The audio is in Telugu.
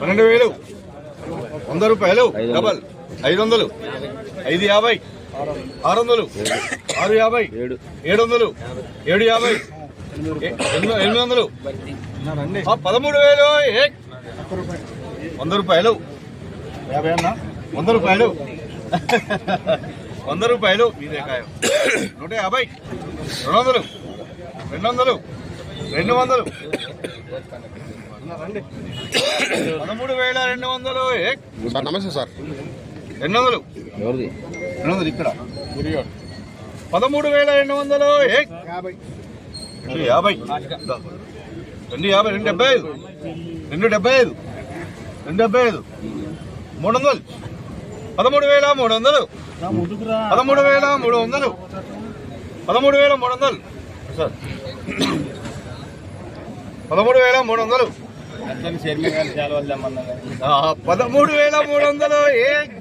పన్నెండు వేలు. వంద రూపాయలు. డబల్. ఐదు వందలు. ఐదు యాభై. ఆరు వందలు. ఆరు యాభై. ఏడు. ఏడు వందలు. ఏడు యాభై. ఎనిమిది వందలు. పదమూడు వేలు. ఏ. వంద రూపాయలు. యాభై అన్న? వంద రూపాయలు. వంద రూపాయలు. మీదే ఖాయం నూట యాభై. రెండు వందలు. రెండు వందలు. రెండు వందలు. పదమూడు వేల రెండు వందలు సార్ నమస్తే సార్. రెండు వందలు. ఎవరిది? రెండు వందలు ఇక్కడ. పదమూడు వేల రెండు వందలు రెండు యాభై. రెండు యాభై రెండు డెబ్బై ఐదు. రెండు డెబ్బై ఐదు. రెండు డెబ్బై ఐదు. మూడు వందలు. పదమూడు వేల మూడు వందలు. పదమూడు వేల మూడు వందలు. పదమూడు వేల మూడు వందలు. సార్. పదమూడు వేల మూడు వందలు. పదమూడు వేల మూడు వందలు. ఏక్